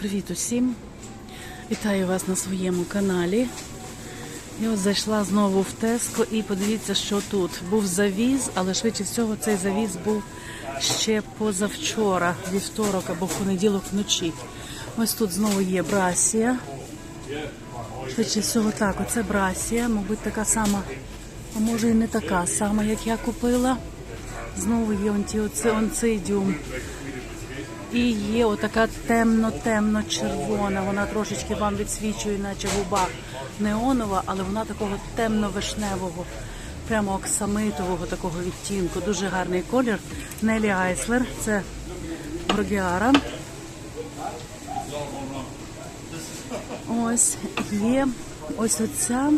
Привіт усім! Вітаю вас на своєму каналі. Я ось зайшла знову в Теско і подивіться, що тут. Був завіз, але швидше всього цей завіз був ще позавчора, вівторок або в понеділок вночі. Ось тут знову є брасія. Швидше всього так, оце брасія, мабуть, така сама, а може і не така сама, як я купила. Знову є онцидіум. І є отака темно-темно-червона. Вона трошечки вам відсвічує, наче губа неонова, але вона такого темно-вишневого, прямо оксамитового такого відтінку. Дуже гарний колір. Нелі Айслер, це Брогіара. Ось є ось оця.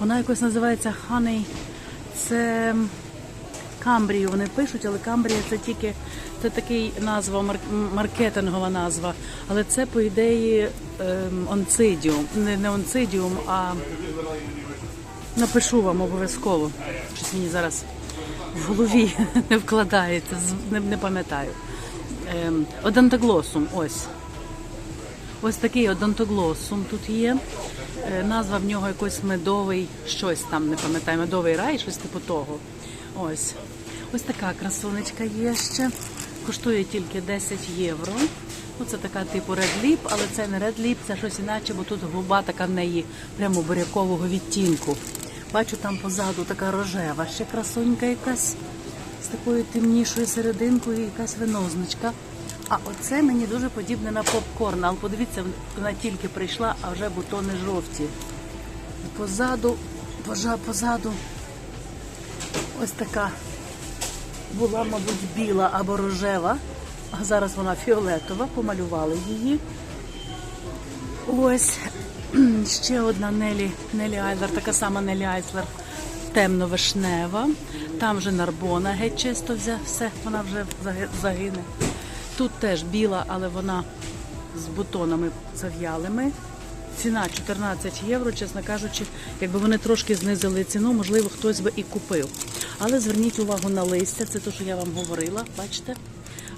Вона якось називається Honey. Це Камбрію вони пишуть, але Камбрія це тільки це такий назва, маркетингова назва. Але це, по ідеї, ем, онцидіум. Не, не онцидіум, а напишу вам обов'язково. Щось мені зараз в голові не вкладається, не, не пам'ятаю. Ем, одонтоглосум, ось. Ось такий одонтоглосум тут є. Е, Назва в нього якийсь медовий, щось там, не пам'ятаю, медовий рай, щось типу того. Ось. Ось така красунечка є ще. Коштує тільки 10 євро. Ну, це така типу Red Lip, але це не Red Lip, це щось іначе, бо тут губа така в неї прямо бурякового відтінку. Бачу там позаду така рожева, ще красунька якась з такою темнішою серединкою, якась винозничка. А оце мені дуже подібне на попкорн. Але подивіться, вона тільки прийшла, а вже бутони жовті. Позаду, позаду ось така була, мабуть, біла або рожева, а зараз вона фіолетова, помалювали її. Ось ще одна Нелі, Нелі Айлер, така сама Нелі Айслер, темно-вишнева. Там вже нарбона геть чисто взя, все, вона вже загине. Тут теж біла, але вона з бутонами зав'ялими. Ціна 14 євро, чесно кажучи, якби вони трошки знизили ціну, можливо, хтось би і купив. Але зверніть увагу на листя, це те, що я вам говорила, бачите?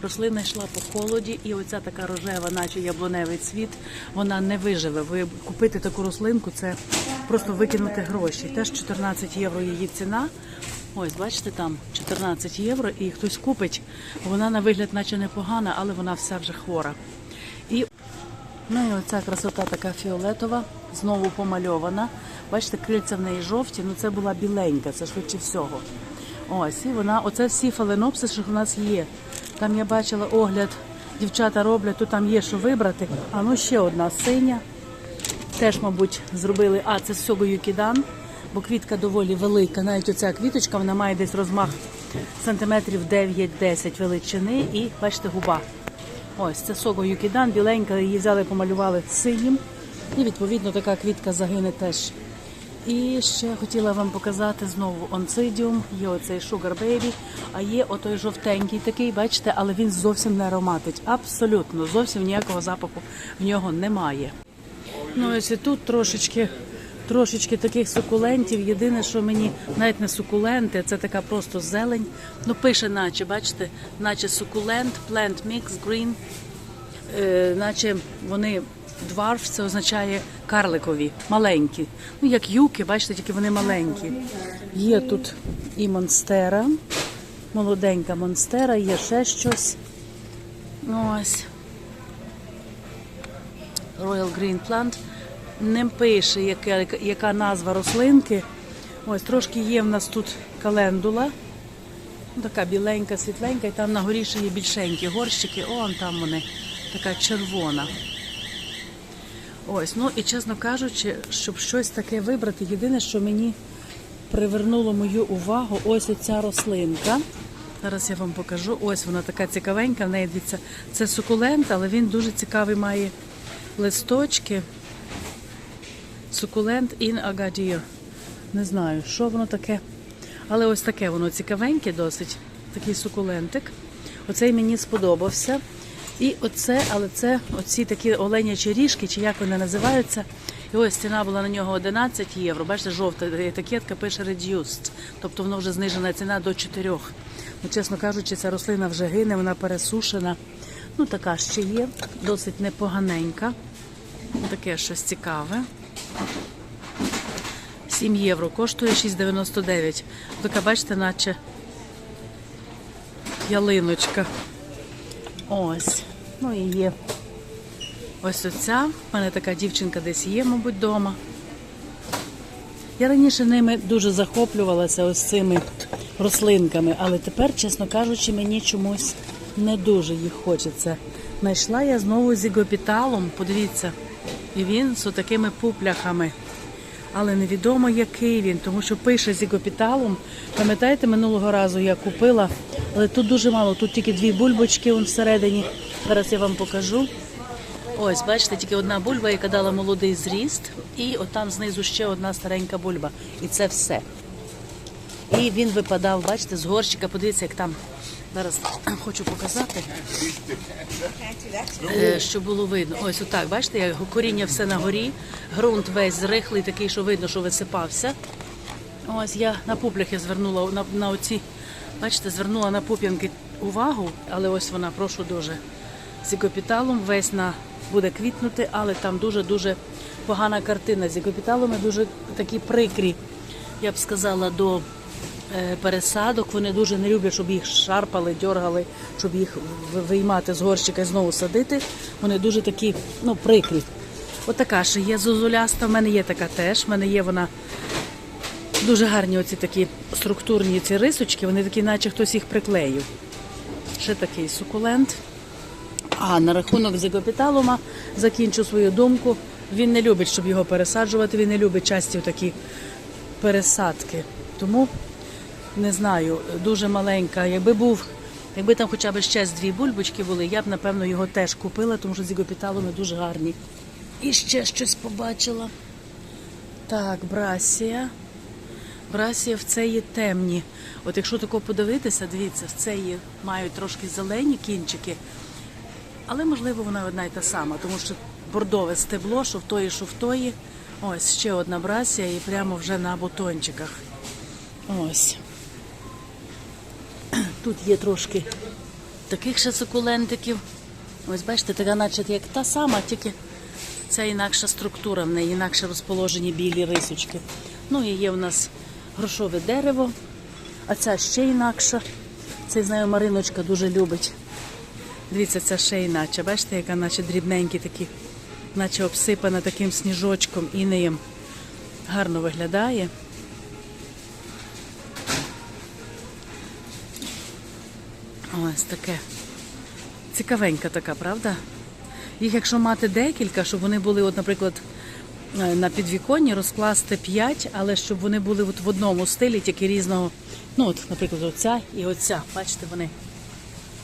Рослина йшла по холоді, і оця така рожева, наче яблуневий цвіт, вона не виживе. Ви купити таку рослинку це просто викинути гроші. Теж 14 євро її ціна. Ось, бачите, там 14 євро, і хтось купить. Вона на вигляд, наче непогана, але вона вся вже хвора. І Ну і оця красота така фіолетова, знову помальована. Бачите, крильця в неї жовті, ну це була біленька, це швидше всього. Ось, і вона, оце всі фаленопси, що в нас є. Там я бачила огляд, дівчата роблять, то там є що вибрати. А ну ще одна синя. Теж, мабуть, зробили. А, це Сього Юкідан, бо квітка доволі велика. Навіть оця квіточка, вона має десь розмах сантиметрів 9-10 величини і бачите, губа. Ось це Сого Юкідан, біленька, її взяли, помалювали синім. І відповідно така квітка загине теж. І ще хотіла вам показати знову онцидіум, є оцей Sugar Baby, а є отой жовтенький такий, бачите, але він зовсім не ароматить. Абсолютно, зовсім ніякого запаху в нього немає. Ну ось і тут трошечки, трошечки таких сукулентів. Єдине, що мені навіть не сукуленти, це така просто зелень. Ну пише, наче, бачите, наче сукулент, plant mix, green, е, наче вони дварф, це означає карликові, маленькі. Ну, як юки, бачите, тільки вони маленькі. Є тут і монстера, молоденька монстера, є ще щось. Ось. Royal Green Plant. Не пише, яка, яка назва рослинки. Ось трошки є в нас тут календула. Ну, Така біленька, світленька, і там на горі ще є більшенькі горщики. О, там вони, така червона. Ось, ну і чесно кажучи, щоб щось таке вибрати, єдине, що мені привернуло мою увагу, ось ця рослинка. Зараз я вам покажу. Ось вона така цікавенька. В неї дивіться, це сукулент, але він дуже цікавий має листочки. Сукулент in Agadir. Не знаю, що воно таке. Але ось таке воно цікавеньке досить. Такий сукулентик. Оцей мені сподобався. І оце, але це оці такі оленячі ріжки, чи як вони називаються. І ось ціна була на нього 11 євро. Бачите, жовта етикетка пише reduced. Тобто воно вже знижена ціна до 4. Ну, чесно кажучи, ця рослина вже гине, вона пересушена. Ну, така ще є, досить непоганенька. Таке щось цікаве. 7 євро, коштує 6,99. Така, бачите, наче ялиночка. Ось. Ну і є. Ось оця. У мене така дівчинка десь є, мабуть, вдома. Я раніше ними дуже захоплювалася ось цими рослинками, але тепер, чесно кажучи, мені чомусь не дуже їх хочеться. Знайшла я знову зігопіталом, подивіться, і він з такими пупляхами. Але невідомо, який він, тому що пише зігопіталом. Пам'ятаєте, минулого разу я купила, але тут дуже мало, тут тільки дві бульбочки вон всередині. Зараз я вам покажу. Ось, бачите, тільки одна бульба, яка дала молодий зріст, і отам знизу ще одна старенька бульба. І це все. І він випадав, бачите, з горщика. Подивіться, як там. Зараз хочу показати, е, щоб було видно. Ось отак, бачите, як коріння все на горі, ґрунт весь зрихлий, такий, що видно, що висипався. Ось я на пупляхи звернула на, на оці, бачите, звернула на пуп'янки увагу, але ось вона, прошу дуже. З ікопіталом весь на буде квітнути, але там дуже-дуже погана картина. З ікопіталами дуже такі прикрі, я б сказала, до пересадок. Вони дуже не люблять, щоб їх шарпали, дьоргали, щоб їх виймати з горщика і знову садити. Вони дуже такі, ну, прикрі. Отака ще є зозуляста. В мене є така теж. В мене є вона дуже гарні оці такі структурні ці рисочки, вони такі, наче хтось їх приклеїв. Ще такий сукулент. А на рахунок зігопіталума закінчу свою думку. Він не любить, щоб його пересаджувати, він не любить часті такі пересадки. Тому не знаю, дуже маленька. Якби був, якби там хоча б ще з дві бульбочки були, я б напевно його теж купила, тому що зігопіталуми дуже гарні. І ще щось побачила. Так, брасія. Брасія в це є темні. От якщо тако подивитися, дивіться, в це є мають трошки зелені кінчики, але можливо вона одна й та сама, тому що бордове стебло, що в тої, що в тої. Ось ще одна брасія і прямо вже на бутончиках. Ось. Тут є трошки таких ще сукулентиків. Ось бачите, така наче як та сама, тільки це інакша структура, в неї інакше розположені білі рисочки. Ну і є в нас грошове дерево, а ця ще інакша. Це знаю, Мариночка дуже любить. Дивіться, це ще іначе. Бачите, яка наче дрібненькі такі, наче обсипана таким сніжочком інеєм. Гарно виглядає. Ось таке. Цікавенька така, правда? Їх, якщо мати декілька, щоб вони були, от, наприклад, е, на підвіконні розкласти 5, але щоб вони були от в одному стилі, тільки різного. Ну, от, наприклад, оця і оця. Бачите, вони.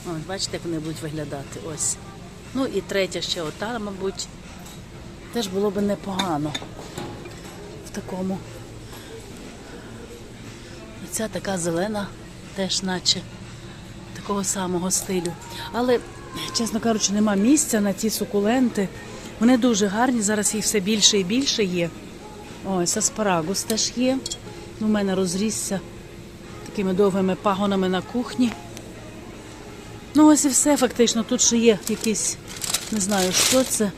Ось, бачите, як вони будуть виглядати. Ось. Ну і третя ще ота, мабуть, теж було б непогано в такому. Оця така зелена, теж наче такого самого стилю. Але, чесно кажучи, нема місця на ці сукуленти. Вони дуже гарні, зараз їх все більше і більше є. Ось аспарагус теж є. У мене розрісся такими довгими пагонами на кухні. Ну, ось і все фактично. Тут ще є якісь, не знаю, що це.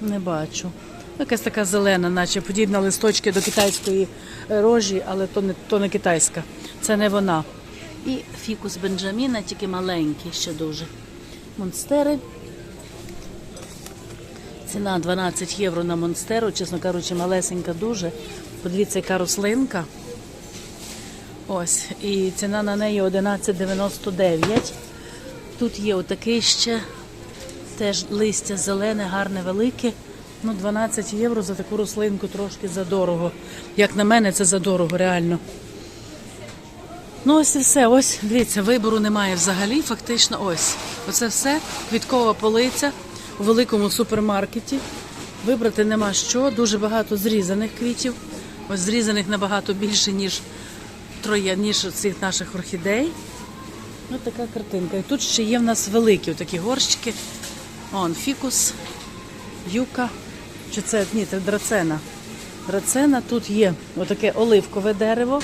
Не бачу. Якась така зелена, наче подібна листочки до китайської е, рожі, але то не, то не китайська. Це не вона. І фікус Бенджаміна, тільки маленький ще дуже. Монстери. Ціна 12 євро на монстеру, чесно кажучи, малесенька дуже. Подивіться, яка рослинка. Ось, і ціна на неї 11,99. Тут є отакий ще теж листя зелене, гарне, велике. Ну, 12 євро за таку рослинку трошки задорого. Як на мене, це задорого, реально. Ну, ось і все. Ось, дивіться, вибору немає взагалі. Фактично, ось. Оце все. Квіткова полиця у великому супермаркеті. Вибрати нема що. Дуже багато зрізаних квітів. Ось зрізаних набагато більше, ніж троє, ніж цих наших орхідей. Ось така картинка. І тут ще є в нас великі такі горщики. Он фікус, юка. Чи це ні, це драцена. Драцена. Тут є отаке оливкове дерево.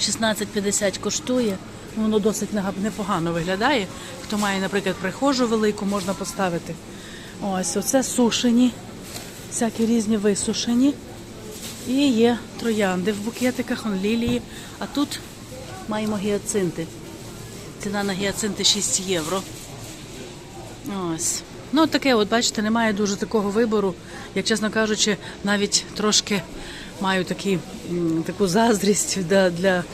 16,50 коштує. Воно досить непогано виглядає. Хто має, наприклад, прихожу велику, можна поставити. Ось, оце сушені, всякі різні висушені. І є троянди в букетиках, он лілії. А тут маємо гіацинти. Ціна на гіацинти 6 євро. Ось. Ну, таке, от бачите, немає дуже такого вибору. Я, чесно кажучи, навіть трошки маю такі, таку заздрість для, для,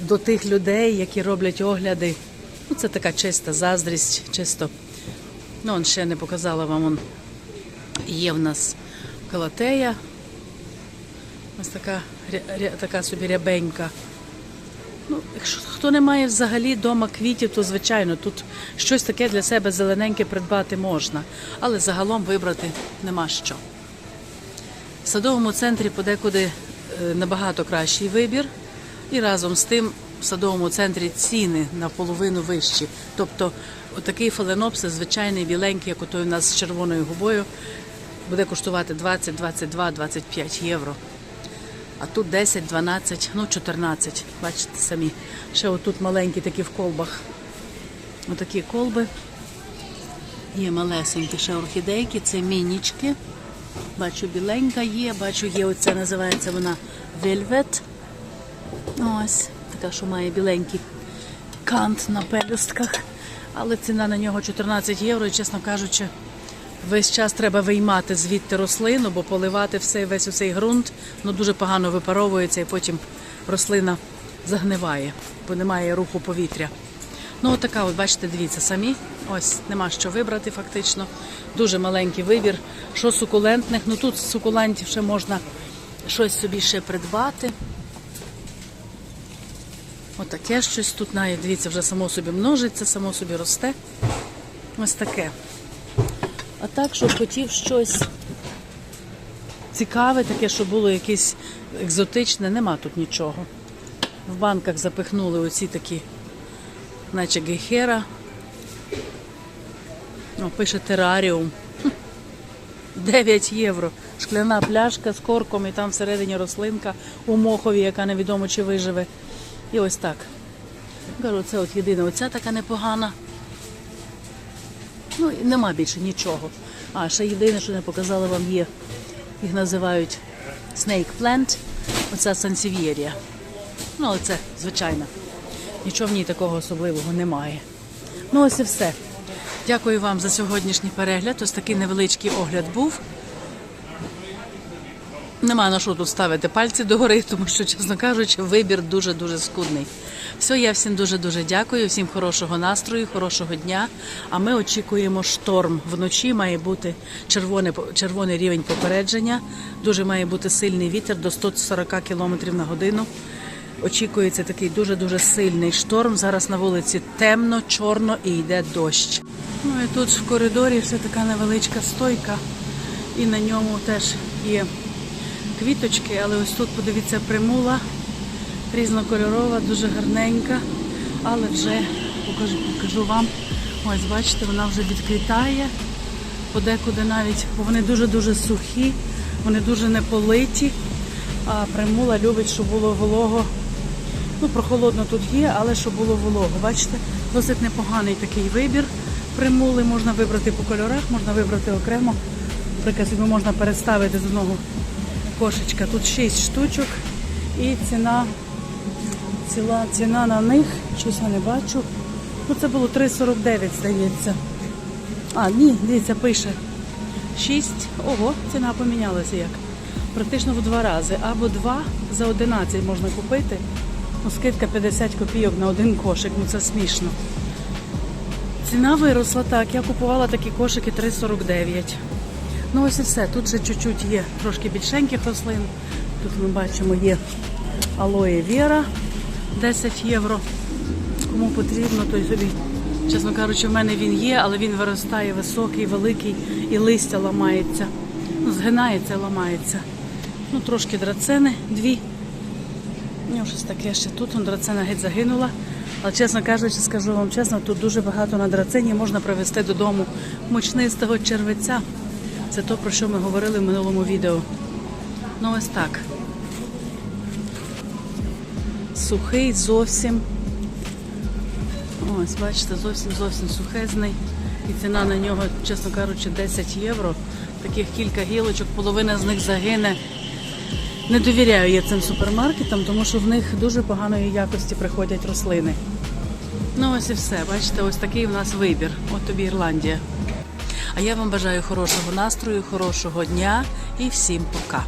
до тих людей, які роблять огляди. Ну, це така чиста заздрість, чисто. Ну, он ще не показала вам. Он. Є в нас калатея. Ось така, ря- така собі рябенька. Ну, якщо хто не має взагалі вдома квітів, то звичайно тут щось таке для себе зелененьке придбати можна, але загалом вибрати нема що. В садовому центрі подекуди е, набагато кращий вибір, і разом з тим в садовому центрі ціни наполовину вищі. Тобто отакий фаленопсис, звичайний біленький, як отой у нас з червоною губою, буде коштувати 20, 22, 25 євро. А тут 10, 12, ну 14. Бачите самі. Ще отут маленькі такі в колбах. Отакі колби. Є малесенькі ще орхідейки, це мінічки. Бачу, біленька є, бачу, є оця називається вона Velvet. Ось, така, що має біленький кант на пелюстках. Але ціна на нього 14 євро, і, чесно кажучи, Весь час треба виймати звідти рослину, бо поливати все, весь цей ґрунт ну, дуже погано випаровується і потім рослина загниває, бо немає руху повітря. Ну, от така, от бачите, дивіться, самі. Ось нема що вибрати фактично. Дуже маленький вибір. Що сукулентних, ну тут з сукулентів ще можна щось собі ще придбати. Отаке щось тут навіть, дивіться, вже само собі множиться, само собі росте. Ось таке. А так, щоб хотів щось цікаве, таке, щоб було якесь екзотичне, нема тут нічого. В банках запихнули оці такі, наче гейхера. О, пише тераріум. 9 євро. Шкляна пляшка з корком і там всередині рослинка у мохові, яка невідомо чи виживе. І ось так. Кажу, це от єдина оця така непогана. Ну, нема більше нічого. А, ще єдине, що не показала вам, є. Їх називають Snake Plant. Оця сансів'єрія. Ну, але це звичайно. Нічого в ній такого особливого немає. Ну, ось і все. Дякую вам за сьогоднішній перегляд. Ось такий невеличкий огляд був. Нема на що тут ставити пальці догори, тому що, чесно кажучи, вибір дуже-дуже скудний. Все, я всім дуже-дуже дякую, всім хорошого настрою, хорошого дня. А ми очікуємо шторм. Вночі має бути червоний, червоний рівень попередження. Дуже має бути сильний вітер до 140 км на годину. Очікується такий дуже-дуже сильний шторм. Зараз на вулиці темно, чорно і йде дощ. Ну і тут в коридорі все така невеличка стойка, і на ньому теж є квіточки, але ось тут, подивіться, примула різнокольорова, дуже гарненька, але вже покажу, покажу вам. Ось, бачите, вона вже відквітає, подекуди навіть, бо вони дуже-дуже сухі, вони дуже не политі, а примула любить, щоб було волого. Ну, прохолодно тут є, але щоб було волого. Бачите, досить непоганий такий вибір. Примули можна вибрати по кольорах, можна вибрати окремо. Наприклад, можна переставити з одного кошечка. Тут 6 штучок і ціна, ціла, ціна на них, щось я не бачу. Ну це було 3,49, здається. А, ні, дивіться, пише 6. Ого, ціна помінялася як. Практично в два рази. Або 2 за 11 можна купити. Ну, скидка 50 копійок на один кошик, ну це смішно. Ціна виросла так. Я купувала такі кошики 3,49. Ну ось і все. Тут ще чуть-чуть є трошки більшеньких рослин. Тут ми бачимо є алоє Віра 10 євро. Кому потрібно, той собі. Чесно кажучи, в мене він є, але він виростає високий, великий і листя ламається. Ну, згинається, ламається. Ну, трошки драцени, дві. Ну, щось таке ще тут. Он драцена геть загинула. Але чесно кажучи, скажу вам чесно, тут дуже багато на драцені можна привезти додому мучнистого червеця. Це то, про що ми говорили в минулому відео. Ну ось так. сухий зовсім. Ось, бачите, зовсім зовсім сухезний. І ціна на нього, чесно кажучи, 10 євро. Таких кілька гілочок, половина з них загине. Не довіряю я цим супермаркетам, тому що в них дуже поганої якості приходять рослини. Ну ось і все. Бачите, ось такий у нас вибір. От тобі Ірландія. А я вам бажаю хорошого настрою, хорошого дня і всім пока.